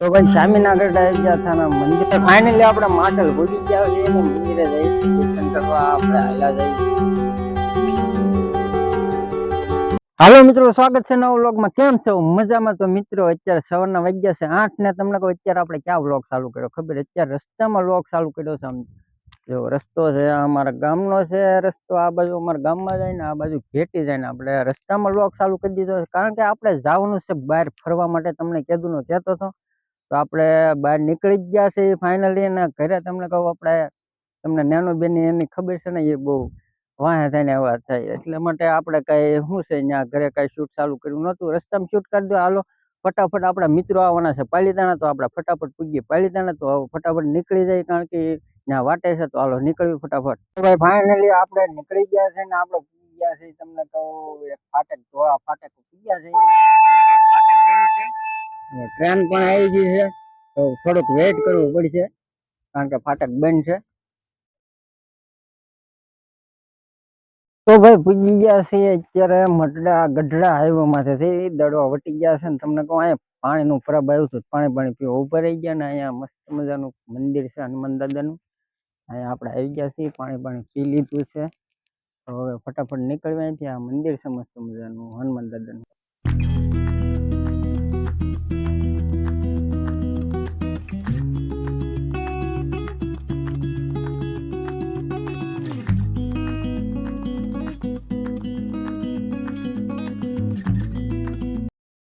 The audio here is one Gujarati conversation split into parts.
તો ભાઈ સ્વામિનાગઢ અયોધ્યા થાના મંદિરે ફાઇનલી આપણે માટલ ભૂલી ગયા છીએ ને મંદિરે જઈ દર્શન કરવા આપણે હાલ્યા જઈએ હાલો મિત્રો, સ્વાગત છે નવ વ્લોગમાં. કેમ છો? મજામાં તો મિત્રો, અત્યારે સવારના વાગ્યા છે આઠ ને તમને કહું અત્યારે આપણે ક્યાં વ્લોગ ચાલુ કર્યો? ખબર? અત્યારે રસ્તામાં વ્લોગ ચાલુ કર્યો છે જો રસ્તો છે અમારા ગામનો છે રસ્તો, આ બાજુ અમારા ગામમાં જાય ને આ બાજુ ઘેટી જાય ને આપણે રસ્તામાં વ્લોગ ચાલુ કરી દીધો કારણ કે આપણે જવાનું છે બહાર ફરવા માટે, તમને કીધું નો કહેતો હતો તો આપણે બહાર નીકળી જ ગયા છે ફાઇનલી અને ઘરે તમને કહું આપણે, તમને નાનો બેની એની ખબર છે ને, એ બહુ વાહે થઈને વાત થાય. એટલે માટે આપણે કઈ શું છે ત્યાં ઘરે કઈ શૂટ ચાલુ કર્યું નહોતું. રસ્તામાં શૂટ કરી દો, હાલો. ફટાફટ આપણા મિત્રો આવવાના છે પાલીતાણા, તો આપણે ફટાફટ પૂગીએ પાલીતાણા, તો ફટાફટ નીકળી જાય કારણ કે ત્યાં વાટે છે, તો હાલો નીકળવી ફટાફટ. ભાઈ ફાઇનલી આપણે નીકળી ગયા છે ને, આપણે પૂગી ગયા છે. તમને કહું, એક ફાટક, ધોળા ફાટક પૂગ્યા છે. ફાટક છે. ટ્રેન પણ આવી ગઈ છે, તો થોડુંક વેઇટ કરવું પડશે, કારણ કે ફાટક બંધ છે. તો ભાઈ પૂજી ગયા છે, અત્યારે મટડા ગઢડા હાઈવે માંથી છે, એ દડવા વટી ગયા છે ને તમને કહું, અહીંયા પાણીનું પરબ આવ્યું હતું પાણી પાણી પીવા ઊભા રહી ગયા ને, અહીંયા મસ્ત મજાનું મંદિર છે, હનુમાન દાદાનું. અહીંયા આપણે આવી ગયા છીએ, પાણી પાણી પી લીધું છે. તો હવે ફટાફટ નીકળવા અહીંથી, આ મંદિર છે, મસ્ત મજાનું, હનુમાન દાદાનું.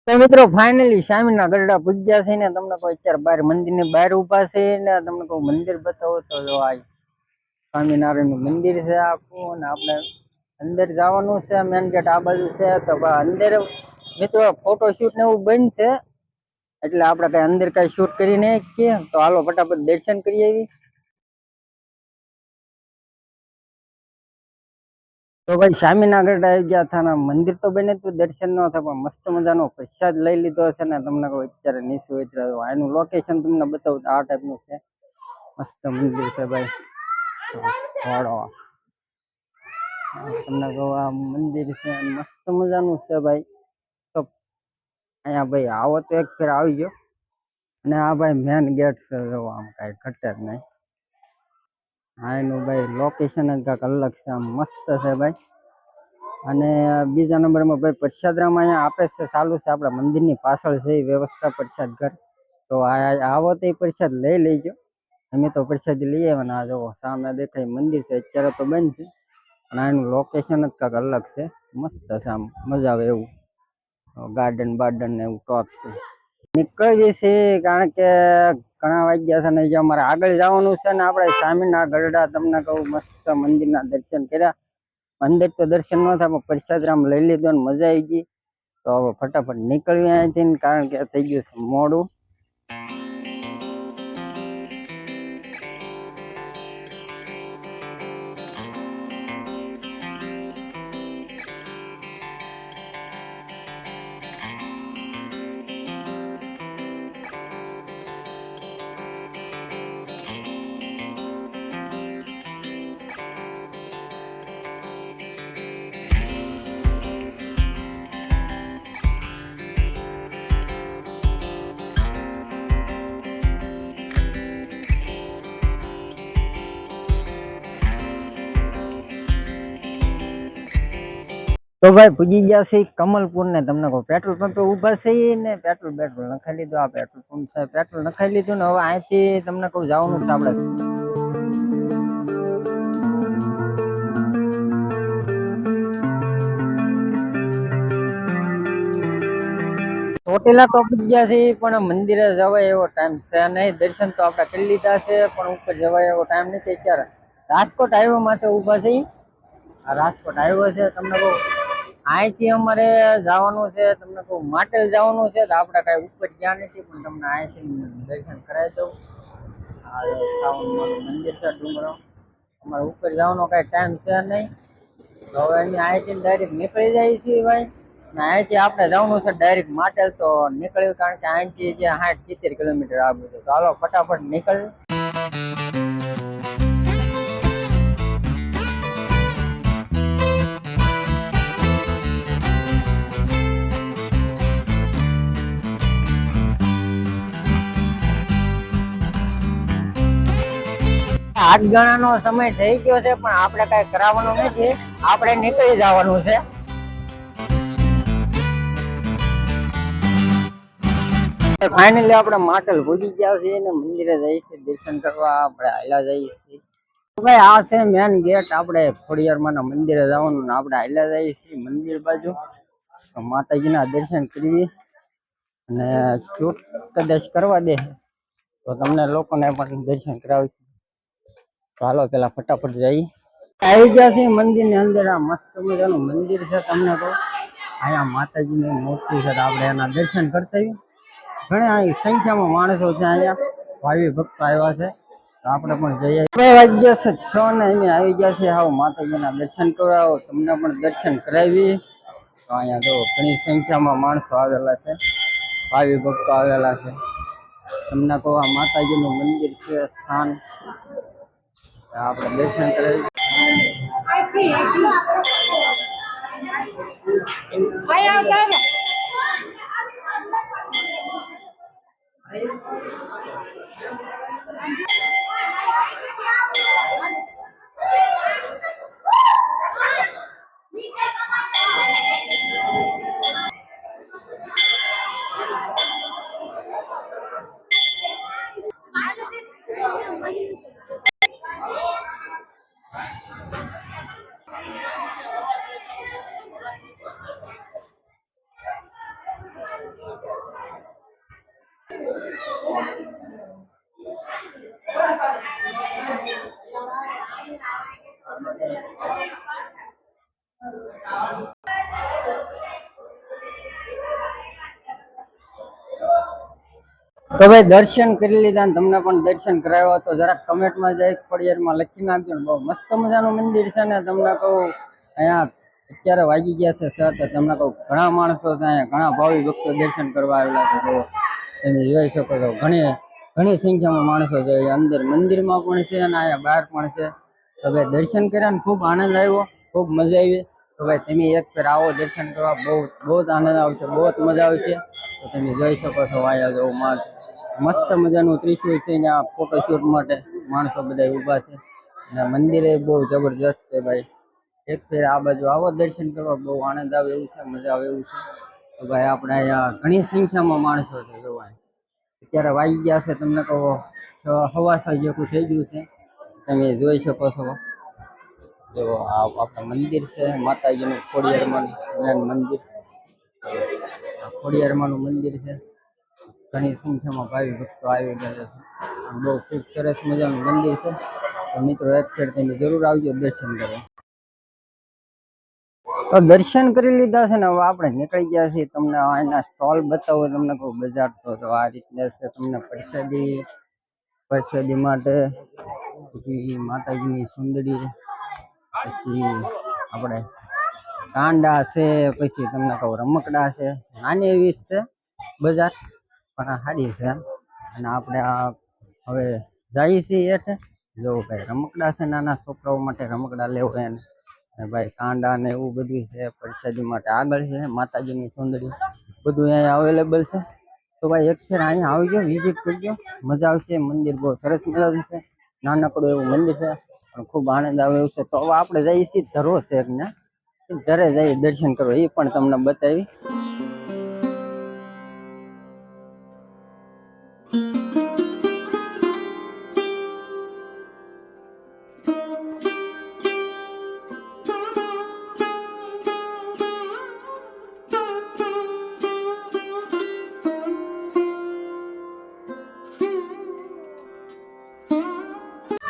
તો મિત્રો ફાઇનલી સ્વામીના ગરડા પૂજ્યા છે ને, તમને કોઈ અત્યારે બહાર મંદિરની બહાર ઊભા છે ને, તમને કોઈ મંદિર બતાવો તો જો આ સ્વામિનારાયણનું મંદિર છે આખું અને આપણે અંદર જવાનું છે મેન ગેટ આ બાજુ છે. તો અંદર મિત્રો ફોટોશૂટ ને એવું બંધ છે. એટલે આપણે કઈ અંદર કઈ શૂટ કરી શકીએ તો હાલો ફટાફટ દર્શન કરી આવી તો ભાઈ સ્વામિનાગઢ આવી ગયા હતા ને મંદિર તો બને તો દર્શન ન થાય, પણ મસ્ત મજાનો પ્રસાદ લઈ લીધો છે ને તમને કહું અત્યારે નીચે ઉતર્યા તો આનું લોકેશન તમને બતાવું તો આ ટાઈપનું છે. મસ્ત મંદિર છે ભાઈ. વાળો તમને કહું આ મંદિર છે મસ્ત મજાનું છે ભાઈ. તો અહીંયા ભાઈ આવો તો એક ફેર આવી ગયો. અને આ ભાઈ મેન ગેટ છે, જો આમ કાંઈ ઘટે જ નહીં. હા, એનું ભાઈ લોકેશન જ કાંક અલગ છે, આમ મસ્ત છે ભાઈ. અને બીજા નંબરમાં ભાઈ પ્રસાદરામ અહીંયા આપે છે, ચાલુ છે, આપણા મંદિરની પાછળ છે, એ વ્યવસ્થા પ્રસાદ ઘર. તો આવો તો એ પ્રસાદ લઈ લેજો. અમે તો પ્રસાદ લઈ આવવાના આ જોવો, સામે દેખાય મંદિર છે, અત્યારે તો બંધ છે. અને આનું લોકેશન જ કાંક અલગ છે, મસ્ત છે આમ, મજા આવે એવું. ગાર્ડન બાર્ડન ને એવું ટોપ છે. નીકળીએ છીએ, કારણ કે ઘણા વાગ્યા છે ને જે અમારે આગળ જવાનું છે ને આપણે સ્વામીના ગરડા તમને કહું મસ્ત મંદિરના દર્શન કર્યા. મંદિર તો દર્શન ન થાય, પણ પ્રસાદરામ લઈ લીધો ને મજા આવી ગઈ. તો હવે ફટાફટ નીકળવી અહીંથી કારણ કે થઈ ગયું છે મોડું. તો ભાઈ પૂજી ગયા છે કમલપુર ને તમને કહું પેટ્રોલ પંપે ઊભા છે ને પેટ્રોલ પેટ્રોલ નખાઈ લીધું. આ પેટ્રોલ પંપ છે પેટ્રોલ નખાઈ લીધું ને, હવે અહીંથી તમને કહું, જવાનું છે આપણે. ચોટીલા તો પૂજ્યા છે, પણ મંદિરે જવાય એવો ટાઈમ છે નહીં. દર્શન તો આપણે કરી લીધા છે, પણ ઉપર જવાય એવો ટાઈમ નથી અત્યારે. રાજકોટ હાઈવે માટે ઊભા છે. આ રાજકોટ હાઈવે છે, તમને કહું. અહીંથી અમારે જવાનું છે, તમને કહું માટેલ જવાનું છે, તો આપણે કાંઈ ઉપર ગયા નથી, પણ તમને અહીંથી દર્શન કરાવી દઉં. મંદિર છે ડુંગરો. અમારે ઉપર જવાનો કાંઈ ટાઈમ છે નહીં. તો હવે એની અહીંથી ડાયરેક્ટ નીકળી જાય છીએ ભાઈ. ને અહીંથી આપણે જવાનું છે ડાયરેક્ટ માટેલ તો નીકળ્યું, કારણ કે અહીંથી જે સાઠ સિત્તેર કિલોમીટર આવ્યું છે. તો હાલો, ફટાફટ નીકળ હાથ ગણાનો સમય થઈ ગયો છે, પણ આપણે કઈ કરાવવાનું નથી. આપણે નીકળી જવાનું છે. ફાઇનલી આપણે માટલ ભૂલી ગયા છીએ ને મંદિરે જઈએ છીએ, દર્શન કરવા, આપણે હાલ્યા જઈએ છીએ. ભાઈ, આ છે મેન ગેટ આપણે ખોડિયારમાં મંદિરે જવાનું આપણે હાલ્યા જઈએ છીએ મંદિર બાજુ. માતાજીના દર્શન કરીએ અને કદાચ કરવા દે, તો તમને લોકોને પણ દર્શન કરાવીશું. ચાલો પેલા ફટાફટ જઈ આવી ગયા છે મંદિરની અંદર. આ મસ્ત મજાનું મંદિર છે તમને કહું. અહીંયા માતાજીની મૂર્તિ છે તો આપણે એના દર્શન કરતા ઘણા અહીં સંખ્યામાં માણસો છે અહીંયા. ભાવિ ભક્તો આવ્યા છે. આપણે પણ જઈએ. બે વાગ્યા છે છ ને અમે આવી ગયા છે આવો માતાજીના દર્શન કરાવો. તમને પણ દર્શન કરાવી તો અહીંયા જો ઘણી સંખ્યામાં માણસો આવેલા છે. ભાવિ ભક્તો આવેલા છે. તમને કહો, આ માતાજીનું મંદિર છે, સ્થાન. આપણે દર્શન કરાવી. તો ભાઈ દર્શન કરી લીધા તમને પણ દર્શન કરાવ્યા તો જરાક કમેન્ટમાં જાય ફળિયારમાં લખી નાખજો ને. બહુ મસ્ત મજાનું મંદિર છે ને. તમને કહું, અહીંયા અત્યારે વાગી ગયા છે સર તો તમને કહું, ઘણા માણસો છે અહીંયા, ઘણા ભાવિ ભક્તો દર્શન કરવા આવેલા છે. તમે જોઈ શકો છો, ઘણી ઘણી સંખ્યામાં માણસો છે. અંદર મંદિરમાં પણ છે અને અહીંયા બહાર પણ છે. તો ભાઈ દર્શન કર્યા ને ખૂબ આનંદ આવ્યો, ખૂબ મજા આવી. તો ભાઈ તમે એક ફેર આવો દર્શન કરવા. બહુ બહુ જ આનંદ આવશે, બહુ જ મજા આવશે. તો તમે જોઈ શકો છો, અહીંયા જવું માં મસ્ત મજાનું ત્રિશુલ છે ત્યાં ફોટોશૂટ માટે માણસો બધા ઊભા છે. અને મંદિરે બહુ જબરજસ્ત છે ભાઈ. એક ફેર આ બાજુ આવો દર્શન કરવા, બહુ આનંદ આવે એવું છે, મજા આવે એવું છે. તો ભાઈ આપણે અહીંયા ઘણી સંખ્યામાં માણસો છે જોવા અત્યારે વાગી ગયા છે, તમને કહો, છ, હવા છ થઈ ગયું છે. તમે જોઈ શકો છો. જો આ આપણું મંદિર છે, માતાજીનું ખોડિયારમાં મેન મંદિર. ખોડિયારમાંનું મંદિર છે. ઘણી સંખ્યામાં ભાવિ ભક્તો આવી ગયા છે. બહુ ખૂબ સરસ મજાનું મંદિર છે. તો મિત્રો ફેર તમે જરૂર આવજો દર્શન કરવા. તો દર્શન કરી લીધા છે ને, હવે આપણે નીકળી ગયા છીએ. તમને આના સ્ટોલ બતાવો તમને કહું બજાર તો આ રીતના છે. તમને પ્રસાદી પ્રસાદી માટે, પછી માતાજીની સુંદરી, પછી આપણે કાંડા છે, પછી તમને કહું રમકડા છે. નાની એવી છે બજાર. પણ સારી છે અને આપણે આ હવે જઈએ છીએ હેઠે. જો ભાઈ રમકડા છે નાના છોકરાઓ માટે રમકડા લેવો એને. અને ભાઈ કાંડા ને એવું બધું છે, પ્રસાદી માટે આગળ છે, માતાજીની સુંદરી. બધું અહીંયા અવેલેબલ છે. તો ભાઈ એક ફેર અહીંયા આવજો વિઝિટ કરજો. મજા આવશે, મંદિર બહુ સરસ મજાનું છે. નાનકડું એવું મંદિર છે, પણ ખૂબ આનંદ આવે એવું છે. તો હવે આપણે જઈએ છીએ ધરો છે ઘરે જઈએ, દર્શન કરવા. એ પણ તમને બતાવી.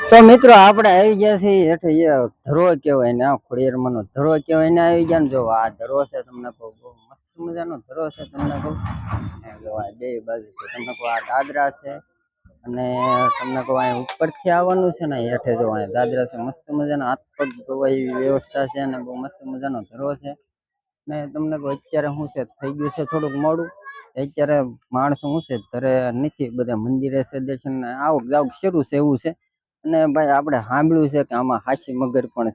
તો મિત્રો, આપણે આવી ગયા છીએ હેઠે એ ધરો કહેવાય ને ખોડિયારમાંનો ધરો કહેવાય ને, આવી ગયા ને, જો આ ધરો છે, તમને કહું બહુ મસ્ત મજાનો ધરો છે, તમને કહું જો આ બે બાજુ છે, તમને કહું આ દાદરા છે, અને તમને કહું અહીં ઉપરથી આવવાનું છે ને હેઠે જો અહીં દાદરા છે, મસ્ત મજાના હાથ પગ ધોવા એવી વ્યવસ્થા છે, અને બહુ મસ્ત મજાનો ધરો છે. ને તમને કહું, અત્યારે શું છે, થઈ ગયું છે થોડુંક મોડું. અત્યારે માણસો શું છે, ઘરે નથી, બધા મંદિરે છે, દર્શન આવક જાવક શરૂ છે એવું છે. અને ભાઈ, આપણે સાંભળ્યું છે કે આમાં હાચી મગર પણ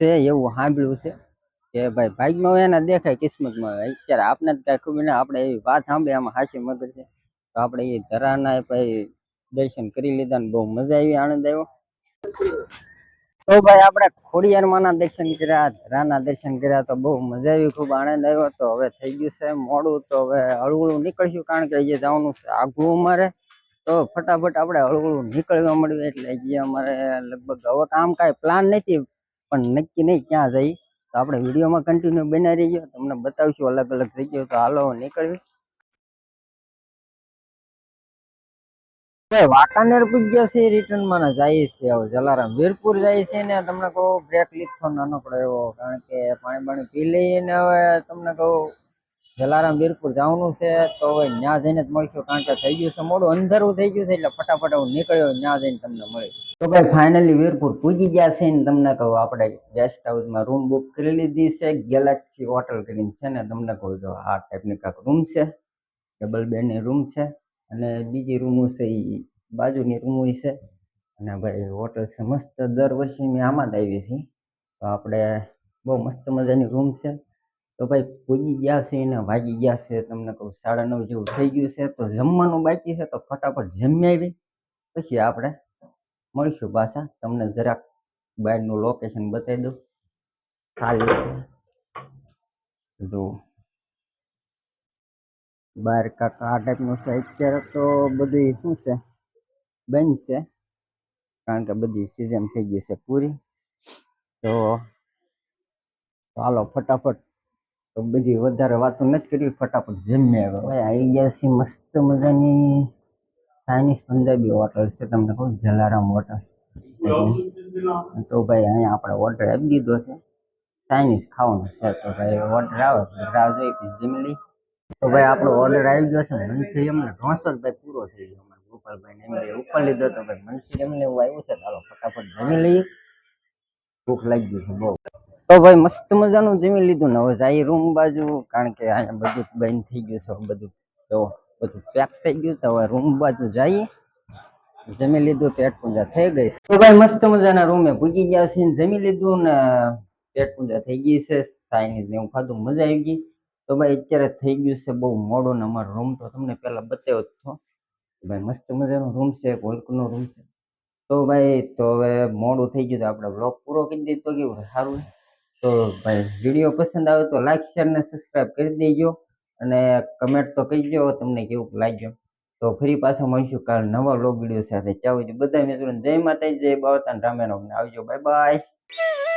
છે એવું સાંભળ્યું છે કે ભાઈ ભાગ્યમાં હોય એને દેખાય કિસ્મતમાં. અત્યારે આપણે જ કાંઈ ખબર ને આપણે એવી વાત સાંભળી, આમાં હાચી મગર છે. તો આપણે એ ધરાના ભાઈ દર્શન કરી લીધા ને બહુ મજા આવી, આનંદ આવ્યો. તો ભાઈ, આપણે ખોડિયારમાં ના દર્શન કર્યા, ધરાના દર્શન કર્યા, તો બહુ મજા આવી, ખૂબ આનંદ આવ્યો. તો હવે થઈ ગયું છે મોડું, તો હવે હળવું નીકળશું, કારણ કે અહીંયા જવાનું છે આઘું અમારે. તો ફટાફટ આપણે હળવું નીકળવા મળ્યું એટલે જે અમારે લગભગ હવે કામ કાંઈ પ્લાન નથી, પણ નક્કી નહીં ક્યાં જઈ. તો આપણે વિડીયોમાં કન્ટિન્યુ બનાવી રહીએ તમને બતાવશું અલગ અલગ જગ્યાઓ તો હાલો નીકળવી વાંકાનેર પૂજ્યા છે રિટર્નમાં જાય છે હવે. જલારામ, વીરપુર જાય છે ને, તમને કહું બ્રેક લીધો નાનકડો એવો. કારણ કે પાણી બાણી પી લઈએ ને હવે, તમને કહું જલારામ વીરપુર જવાનું છે તો હવે ત્યાં જઈને જ મળશું કારણ કે થઈ ગયું છે મોડું. અંધારું થઈ ગયું છે એટલે ફટાફટ હું નીકળ્યો ત્યાં જઈને તમને મળી તો ભાઈ ફાઇનલી વીરપુર પૂજી ગયા છે ને તમને કહું આપણે ગેસ્ટ હાઉસમાં રૂમ બુક કરી લીધી છે. ગેલેક્સી હોટલ કરીને છે ને તમને કહું જો આ ટાઈપની કાંક રૂમ છે. ડબલ બેડની રૂમ છે. અને બીજી રૂમો છે એ બાજુની રૂમો છે. અને ભાઈ હોટલ છે મસ્ત. દર વર્ષે મેં આમાં જ આવી છીએ. તો આપણે બહુ મસ્ત મજાની રૂમ છે. તો ભાઈ પૂજી ગયા છે ને વાગી ગયા છે, તમને કહું સાડા નવ જેવું થઈ ગયું છે, તો જમવાનું બાકી છે, તો ફટાફટ જમી આવી. પછી આપણે મળીશું પાછા. તમને જરાક બહારનું લોકેશન બતાવી દઉં. ખાલી છે. જો. બહાર કાંક આ ટાઈપનું છે. અત્યારે તો બધું શું છે? બંધ છે. કારણ કે બધી સિઝન થઈ ગઈ છે પૂરી. તો ચાલો ફટાફટ તો બધી વધારે વાતો નથી કરી, ફટાફટ જમી આવે ભાઈ આવી ગયા છે મસ્ત મજાની ચાઇનીઝ પંજાબી હોટલ છે, તમને કહું જલારામ હોટલ. તો ભાઈ અહીંયા આપણે ઓર્ડર આપી દીધો છે. ચાઇનીઝ ખાવાનું છે, તો ભાઈ ઓર્ડર આવે રાહ જોઈ કે જમી તો ભાઈ આપણો ઓર્ડર આવી ગયો છે મનસુરિયમને ઢોસો ભાઈ પૂરો થઈ ગયો. અમારે ગોપાલભાઈ ને એમને ઉપર લીધો તો ભાઈ મનસુરિયમ એમને એવું આવ્યું છે ચાલો ફટાફટ જમી લઈએ. ભૂખ લાગી ગઈ છે બહુ. તો ભાઈ મસ્ત મજાનું જમી લીધું ને હવે જાય રૂમ બાજુ, કારણ કે અહીંયા બધું બંધ થઈ ગયું છે બધું તો બધું પેક થઈ ગયું તો હવે રૂમ બાજુ જઈએ. જમી લીધું, પેટ પૂજા થઈ ગઈ તો ભાઈ મસ્ત મજાના રૂમે પૂજી ગયા છે જમી લીધું ને પેટ પૂજા થઈ ગઈ છે ચાઇનીઝ ને એવું ખાધું, મજા આવી ગઈ. તો ભાઈ અત્યારે થઈ ગયું છે બહુ મોડું ને અમારો રૂમ તો તમને પહેલા બતાવ્યો જ હતો ભાઈ મસ્ત મજાનો રૂમ છે હોલકનો રૂમ છે. તો ભાઈ તો હવે મોડું થઈ ગયું તો આપણે બ્લોગ પૂરો કરી દઈએ, તો કેવું સારું તો ભાઈ વીડિયો પસંદ આવે તો લાઈક શેર ને સબસ્ક્રાઈબ કરી દેજો અને કમેન્ટ તો કહીજો તમને કેવું લાગ્યું? તો ફરી પાછા મળીશું કાલ નવા લોગ વીડિયો સાથે. ચાલો બધા મિત્રોને જય માતાજી, જય બાવતાન રામેન આવજો. Bye bye